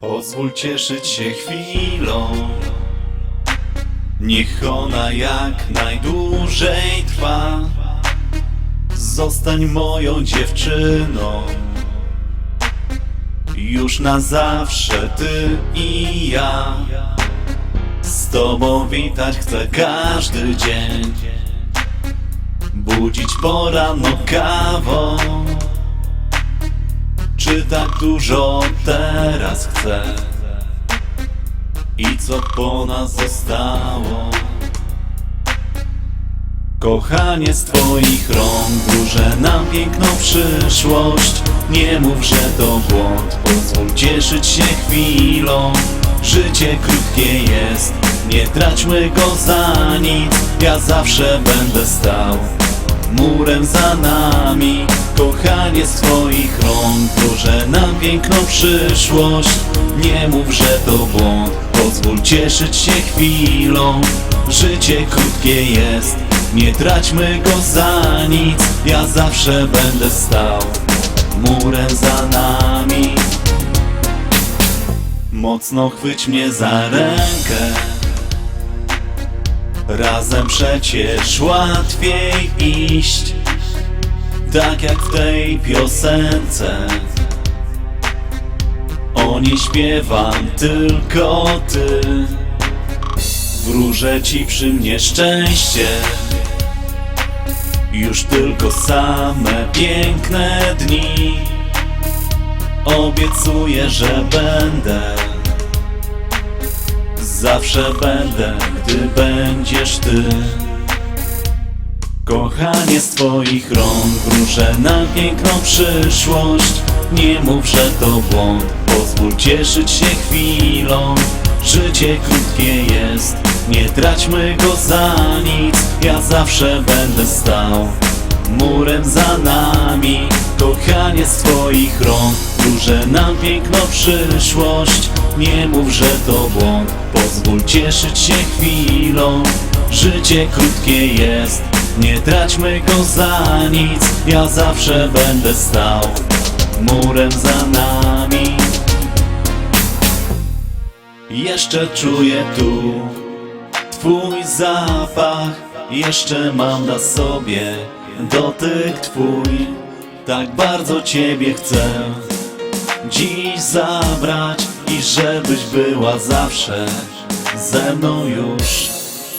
Pozwól cieszyć się chwilą. Niech ona jak najdłużej trwa. Zostań moją dziewczyną. Już na zawsze ty i ja. Z tobą witać chcę każdy dzień. Budzić porano kawą czy tak dużo teraz chcę? I co po nas zostało? Kochanie z twoich rąk wróżę nam piękną przyszłość Nie mów, że to błąd, pozwól cieszyć się chwilą Życie krótkie jest, nie traćmy go za nic Ja zawsze będę stał murem za nami. Kochanie z twoich rąk wróżę nam piękną przyszłość. Nie mów, że to błąd, pozwól cieszyć się chwilą. Życie krótkie jest, nie traćmy go za nic. Ja zawsze będę stał murem za nami. Mocno chwyć mnie za rękę Razem przecież łatwiej iść Tak jak w tej piosence. O niej śpiewam tylko ty. Wróżę ci przy mnie szczęście. Już tylko same piękne dni. Obiecuję, że będę Zawsze będę, gdy będziesz ty. Kochanie z twoich rąk wróżę na piękną przyszłość. Nie mów, że to błąd, pozwól cieszyć się chwilą. Życie krótkie jest, nie traćmy go za nic. Ja zawsze będę stał murem za nami. Kochanie z twoich rąk wróżę nam piękną przyszłość. Nie mów, że to błąd, pozwól cieszyć się chwilą. Życie krótkie jest, nie traćmy go za nic. Ja zawsze będę stał murem za nami. Jeszcze czuję tu Twój zapach. Jeszcze mam na sobie Dotyk Twój, tak bardzo Ciebie chcę Dziś zabrać i żebyś była zawsze ze mną już.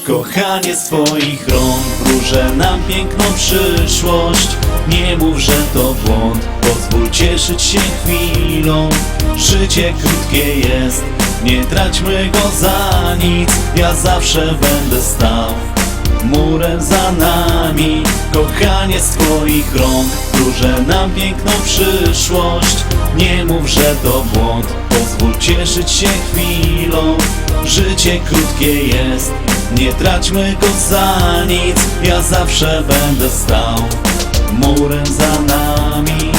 Kochanie z Twoich rąk wróżę nam piękną przyszłość. Nie mów, że to błąd, pozwól cieszyć się chwilą. Życie krótkie jest, nie traćmy go za nic. Ja zawsze będę stał murem za nami Kochanie z Twoich rąk. Wróżę nam piękną przyszłość. Nie mów, że to błąd, pozwól cieszyć się chwilą. Życie krótkie jest, nie traćmy go za nic. Ja zawsze będę stał murem za nami